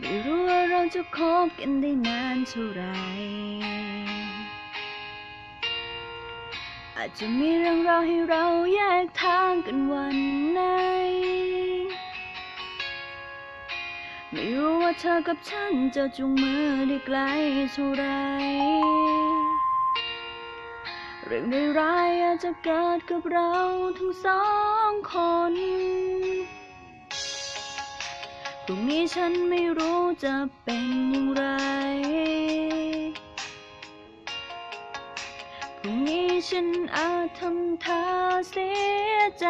ไม่รู้ว่าเราจะคบกันได้นานเท่าไร อาจจะมีเรื่องราวให้เราแยกทางกันวันไหน ไม่รู้ว่าเธอกับฉันจะจูงมือได้ไกลเท่าไร เรื่องร้ายๆอาจจะเกิดกับเราทั้งสองคน พรุ่งนี้ฉันไม่รู้จะเป็นอย่างไร พรุ่งนี้ฉันอาจทำท่าเสียใจ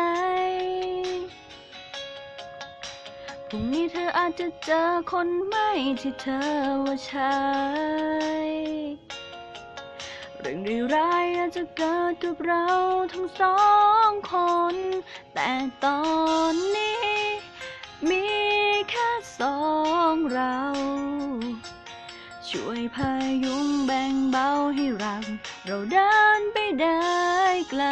พรุ่งนี้เธออาจจะเจอคนใหม่ที่เธอว่าใช่เรื่องร้ายๆอาจจะเกิดกับเราทั้งสองคน แต่ตอนนี้ ช่วยพายุงแบ่งเบาให้เราเราเดินไปได้ไกล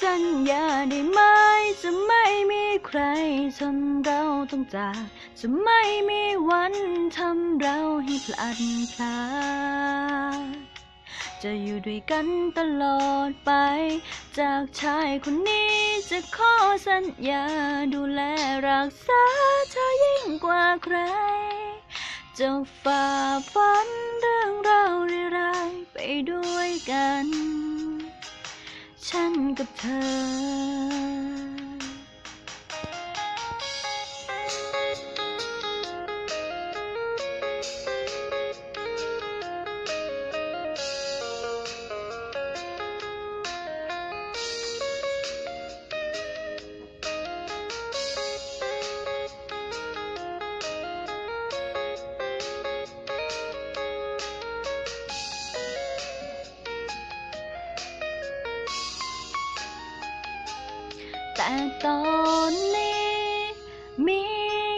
สัญญาได้ไหมจะไม่มีใครทำเราต้องจาก จะไม่มีวันทำเราให้พลัดพราก จะอยู่ด้วยกันตลอดไป จากชายคนนี้จะขอสัญญาดูแลรักษาเธอยิ่งกว่าใคร จะฝ่าฟันเรื่องราวร้ายๆไปด้วยกัน ฉันกับเธอ แต่ตอนนี้ มี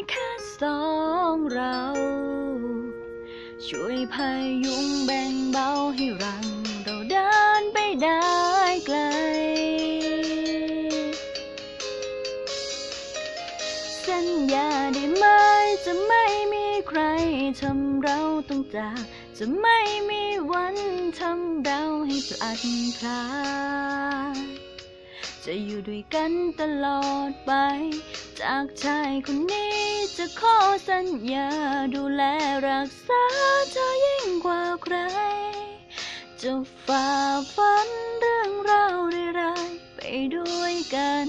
แค่สองเรา ช่วยพายุงแบ่งเบาให้รัง เราเดินไปได้ไกล สัญญาได้ไหมจะไม่มีใครทำเราต้องจากจะไม่มีวันทำเราให้พลัดพรา จะอยู่ด้วยกันตลอดไป จากชายคนนี้จะขอสัญญาดูแลรักษาเธอยิ่งกว่าใคร จะฝ่าฟันเรื่องราวร้ายๆไปด้วยกัน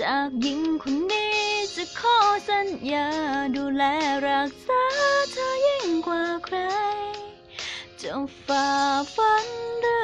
จากหญิงคนนี้จะขอสัญญาดูแลรักษาเธอยิ่งกว่าใคร จะฝ่าฟันเรื่อง